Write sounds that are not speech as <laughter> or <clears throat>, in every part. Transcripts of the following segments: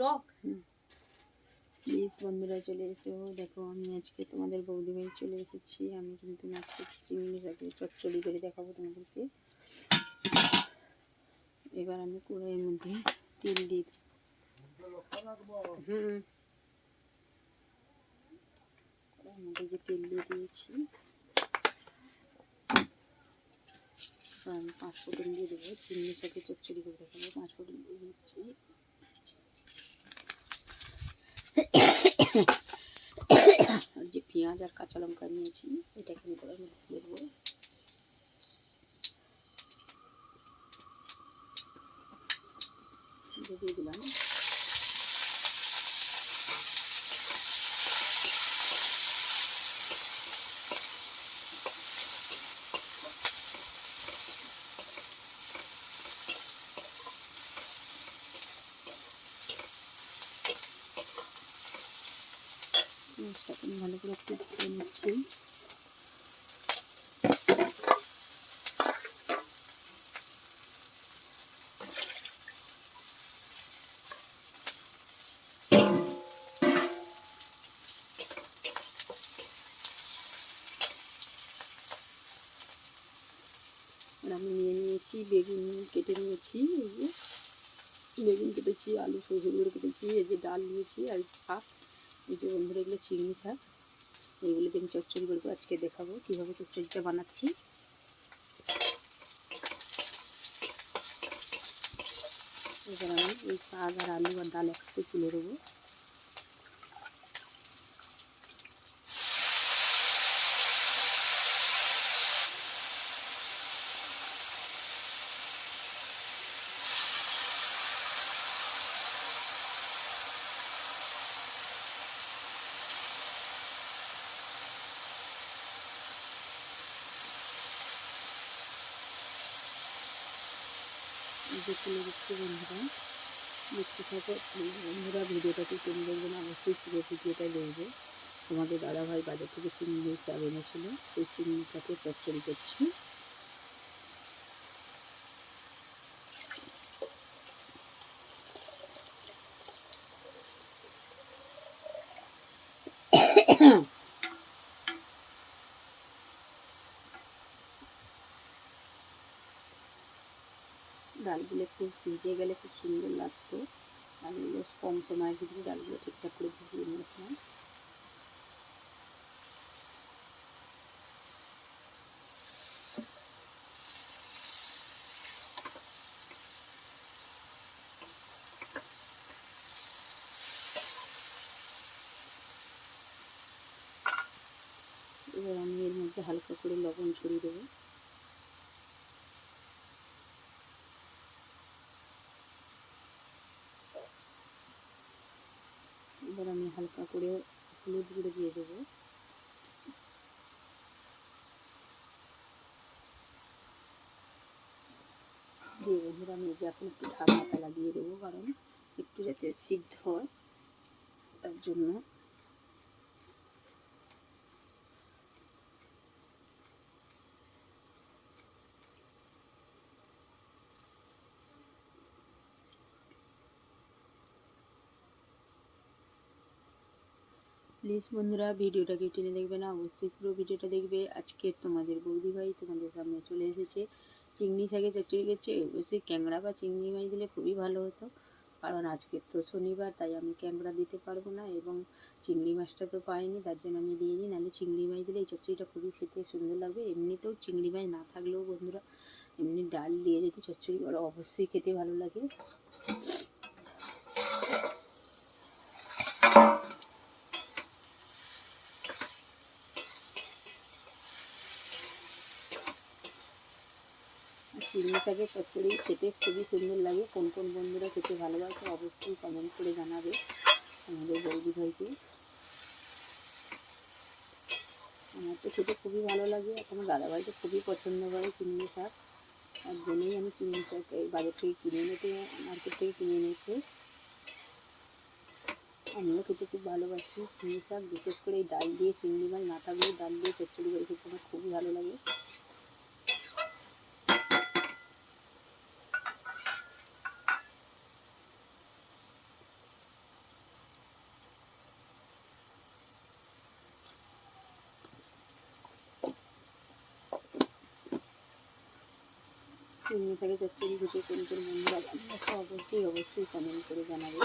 টক। Please বন্ধুরা চলে এসো। দেখো আমি আজকে তোমাদের চলে এসেছি। আমি কিন্তু আজকে চিংড়ি চচ্চড়ি করে দেখাবো তোমাদেরকে। এবার আমি কড়াইয়ের মধ্যে তেল দিয়ে। হুম। কড়াইয়ের মধ্যে যে তেল দিয়ে দিয়েছি আমি পাঁচ ফোটন দিয়ে দেবো। চিংড়ি শাকে চচ্চড়ি করে দেখাবো। পাঁচ ফোটন দিয়ে দিচ্ছি। যে পেঁয়াজ আর কাঁচা লঙ্কা নিয়েছি এটাকে আমি কড়াইয়ের মধ্যে দিয়ে দিয়ে দিলাম। আমি একটু ভেজে নিচ্ছি আমি নিয়ে নিয়েছি বেগুন কেটে নিয়েছি, এই যে। বেগুন কেটেছি, আলু সরষেগুলো কেটেছি, এই যে ডাল নিয়েছি আর শাক, এই যে বন্ধুরা এগুলো চিংড়ি শাক। এইগুলো দিয়ে আমি চচ্চড়ি করব, আজকে দেখাবো কীভাবে চচ্চড়িটা বানাচ্ছি। এবার আমি এই শাক আর আলু আর ডাল একসাথে তুলে দেবো যে তুলে দিচ্ছি বন্ধুরা। দেখতে থাকো, বন্ধুরা, ভিডিওটাকে কেমন দেখবেন অবশ্যই পুরো ভিডিওটা দেখবে। আমাদের দাদাভাই বাজার থেকে চিংড়ি চাল এনেছিল, সেই চিংড়িটাকে চচ্চড়ি করছি ডালগুলো একটু ভিজে গেলে খুব সুন্দর লাগতো। ডালগুলো কম সময়ের ভিতরে ডালগুলো ঠিকঠাক করে ভিজিয়ে নিয়েছিলাম। এবার আমি এর মধ্যে হালকা করে লবণ ছড়িয়ে দেবো। এবার আমি হালকা করে হলুদ গুঁড়ো দিয়ে দেবো। দিয়ে বন্ধুরা, আমি এখন একটু ঢাকনাটা লাগিয়ে দেবো, কারণ একটু যাতে সিদ্ধ হয়, তার জন্য। প্লিজ বন্ধুরা, ভিডিওটাকে টেনে দেখবে না, অবশ্যই পুরো ভিডিওটা দেখবে। আজকে তোমাদের বৌদি ভাই তোমাদের সামনে চলে এসেছে। চিংড়ি শাকে চচ্চড়ি করছে। অবশ্যই ক্যাংড়া বা চিংড়ি মাছ দিলে খুবই ভালো হতো। কারণ আজকে তো শনিবার, তাই আমি ক্যাংড়া দিতে পারব না এবং চিংড়ি মাছটা তো পাইনি, তার জন্য আমি দিয়ে দিইনি নাহলে চিংড়ি মাছ দিলে এই চচ্চড়িটা খুবই খেতে সুন্দর লাগবে। এমনিতেও চিংড়ি মাছ না থাকলেও বন্ধুরা, এমনি ডাল দিয়ে যদি চচ্চড়ি করো, অবশ্যই খেতে ভালো লাগে। চিংড়ি শাকের চচ্চড়ি খেতে খুবই সুন্দর লাগে। কোন কোন বন্ধুরা খেতে ভালোবাসে অবশ্যই কমেন্ট করে জানাবে আমাদের বৌদি ভাইকে। আমার তো খেতে খুবই ভালো লাগে। আমার দাদাভাই তো খুবই পছন্দ করে চিংড়ি শাক। তার জন্যই আমি চিংড়ি শাক এই বাজার থেকে কিনে এনেতে মার্কেট থেকে কিনে এনেছি। আমিও খেতে খুব ভালোবাসি চিংড়ি শাক। বিশেষ করে এই ডাল দিয়ে, চিংড়ি মাছ না থাকলেও ডাল দিয়ে চচ্চড়ি করে খেতে আমার খুবই ভালো লাগে। চিংড়ি শাকের চচ্চড়ি খেতে কোন কোন বন্ধুরা বানিয়েছে অবশ্যই অবশ্যই কমেন্ট করে জানাবে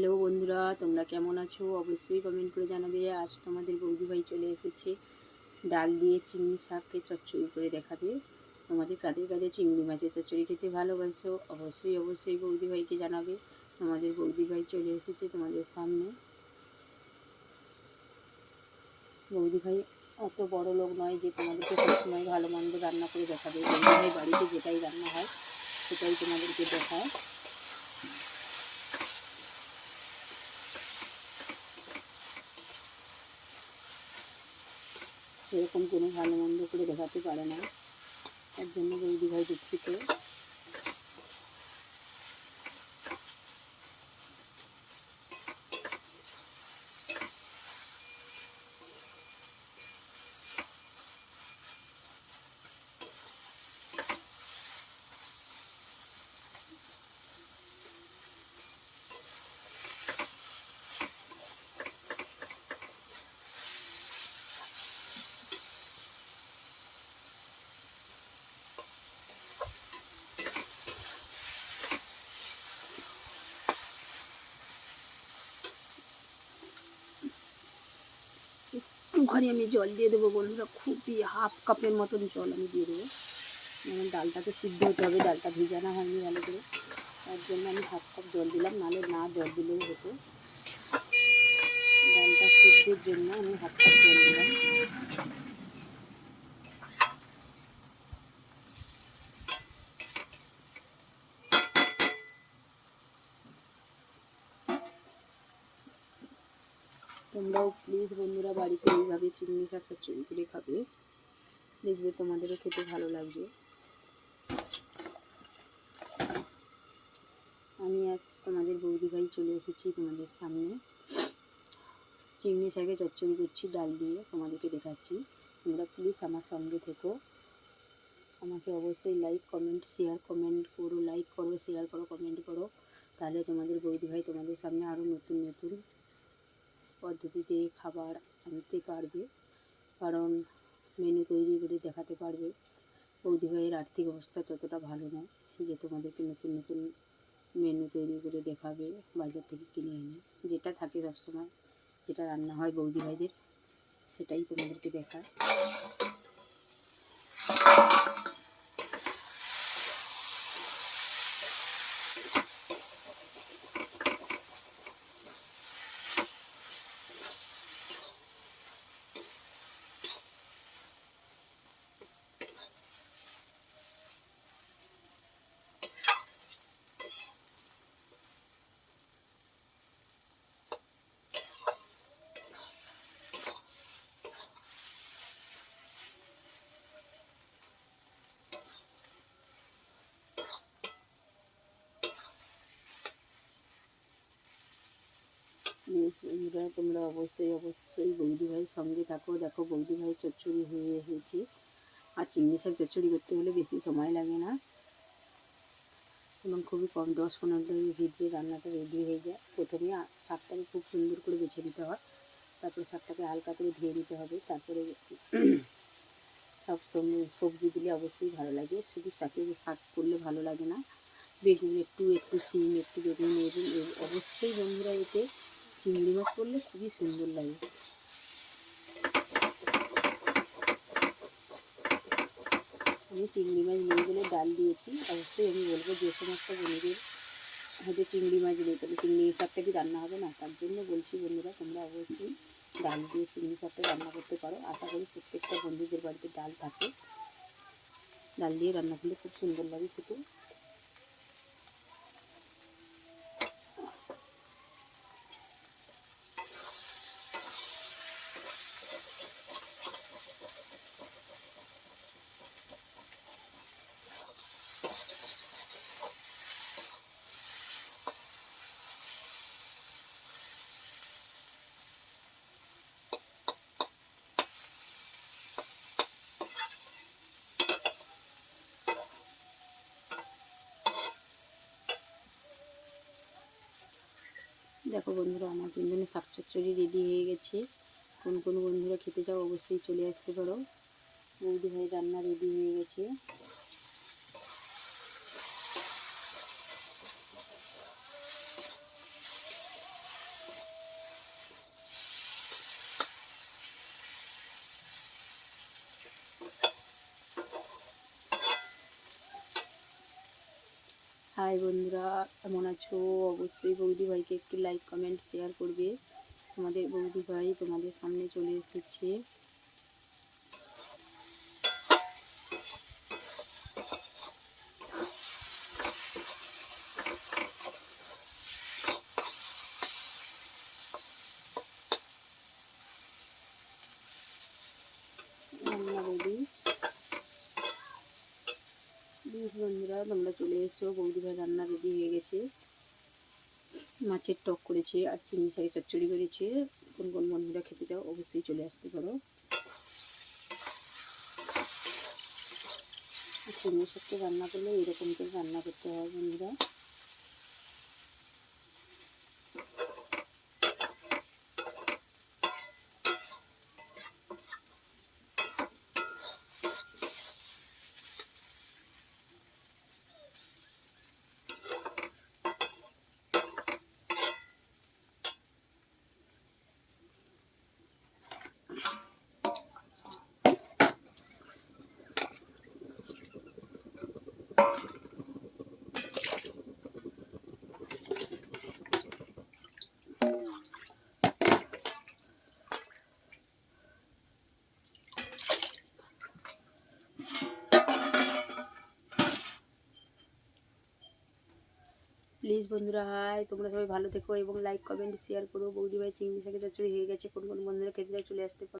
হ্যালো বন্ধুরা, তোমরা কেমন আছো? অবশ্যই কমেন্ট করে জানাবে। আজ তোমাদের বৌদি ভাই চলে এসেছে। ডাল দিয়ে চিংড়ি শাককে চচ্চড়ি করে দেখাবে। তোমাদের কাদের কাদের চিংড়ি মাছের চচ্চড়ি খেতে ভালোবাসো? অবশ্যই অবশ্যই বৌদি ভাইকে জানাবে। তোমাদের বৌদি ভাই চলে এসেছে তোমাদের সামনে। বৌদি ভাই অত বড় লোক নয় যে তোমাদেরকে সবসময় ভালো মন্দ রান্না করে দেখাবে। বৌদি ভাই বাড়িতে যেটাই রান্না হয়, সেটাই তোমাদেরকে দেখায়। সেরকম কোনো ভালো মন্দ করে দেখাতে পারে না। তার জন্য বৌদি ভাই দুঃখিত। একটুখানি আমি জল দিয়ে দেবো বন্ধুরা, খুবই হাফ কাপের মতন জল আমি দিয়ে দেবো। যেমন ডালটাকে সিদ্ধ হতে হবে, ডালটা ভিজানো হয়নি ভালো করে। তার জন্য আমি হাফ কাপ জল দিলাম নাহলে না জল দিলেও হতো। ডালটা সিদ্ধের জন্য আমি হাফ কাপ জল দিলাম। তোমরাও প্লিজ বন্ধুরা বাড়িতে এইভাবে চিংড়ি শাক চুরি করে খাবে। দেখবে তোমাদেরও খেতে ভালো লাগবে। আমি আজ তোমাদের বৌদি ভাই চলে এসেছি তোমাদের সামনে। চিংড়ি শাকে চচ্চড়ি করছি, ডাল দিয়ে তোমাদেরকে দেখাচ্ছি। তোমরা প্লিজ আমার সঙ্গে থেকো। আমাকে অবশ্যই লাইক কমেন্ট শেয়ার কমেন্ট করো লাইক করো শেয়ার করো কমেন্ট করো। তাহলে তোমাদের বৌদি ভাই তোমাদের সামনে আরও নতুন নতুন পদ্ধতিতে খাবার আনতে পারবে। কারণ মেনু তৈরি করে দেখাতে পারবে। বৌদি ভাইয়ের আর্থিক অবস্থা ততটা ভালো নয় যে তোমাদেরকে নতুন নতুন মেনু তৈরি করে দেখাবে, বাজার থেকে কিনে এনে। যেটা থাকে সবসময়, যেটা রান্না হয় বৌদি ভাইদের, সেটাই তোমাদেরকে দেখায়। বন্ধুরা তোমরা অবশ্যই অবশ্যই বৌদি ভাইয়ের সঙ্গে থাকো। দেখো, বৌদি ভাই চচ্চড়ি হয়ে হয়েছে আর চিংড়ি শাক চচ্চড়ি করতে হলে বেশি সময় লাগে না। এবং খুবই কম, দশ পনেরো ভিতরে রান্নাটা রেডি হয়ে যায়। প্রথমে শাকটাকে খুব সুন্দর করে বেছে নিতে হয়। তারপরে শাকটাকে হালকা করে ধুয়ে নিতে হবে। তারপরে <clears throat> সব সবজি- দিলে অবশ্যই ভালো লাগে। শুধু শাকে শাক করলে ভালো লাগে না। বেগুন একটু একটু শিম একটু বেগুন এবং অবশ্যই বন্ধুরা এতে চিংড়ি মাছ করলে খুবই সুন্দর লাগে। আমি চিংড়ি মাছ নিয়ে গেলে ডাল দিয়েছি। অবশ্যই আমি বলব যে সমস্ত বন্ধুদের হয়তো চিংড়ি মাছ নেই তাহলে চিংড়ি শাকটা কি রান্না হবে না? তার জন্য বলছি বন্ধুরা, তোমরা অবশ্যই ডাল দিয়ে চিংড়ি শাকটা রান্না করতে পারো। আশা করি প্রত্যেকটা বন্ধুদের বাড়িতে ডাল থাকে। ডাল দিয়ে রান্না করলে খুব সুন্দর লাগে খেতে। দেখো বন্ধুরা, আমার তিনজনের শাক রেডি হয়ে গেছে। কোন কোন বন্ধুরা খেতে চাও অবশ্যই চলে আসতে পারো। বৌদি ভাই রান্না রেডি হয়ে গেছে। হাই বন্ধুরা, কেমন আছো? অবশ্যই বৌদি ভাইকে একটু লাইক কমেন্ট শেয়ার করবে। তোমাদের বৌদি ভাই তোমাদের সামনে চলে এসেছে রান্না বৌদি বন্ধুরা, তোমরা চলে এসো। বৌদি ভাই রান্না রেডি হয়ে গেছে। মাছের টক করেছে আর চিনি শাড়ি চচ্চড়ি করেছে। কোন কোন বন্ধুরা খেতে চাও অবশ্যই চলে আসতে পারো। চিংড়ি শাককে রান্না করলে এরকম করে রান্না করতে হয় বন্ধুরা। প্লিজ বন্ধুরা, হাই। তোমরা সবাই ভালো থেকো এবং লাইক কমেন্ট শেয়ার করো। বৌদি ভাই চিংড়ি শাকের চচ্চড়ি হয়ে গেছে। কোন কোন বন্ধুরা খেতে চলে আসতে পারো।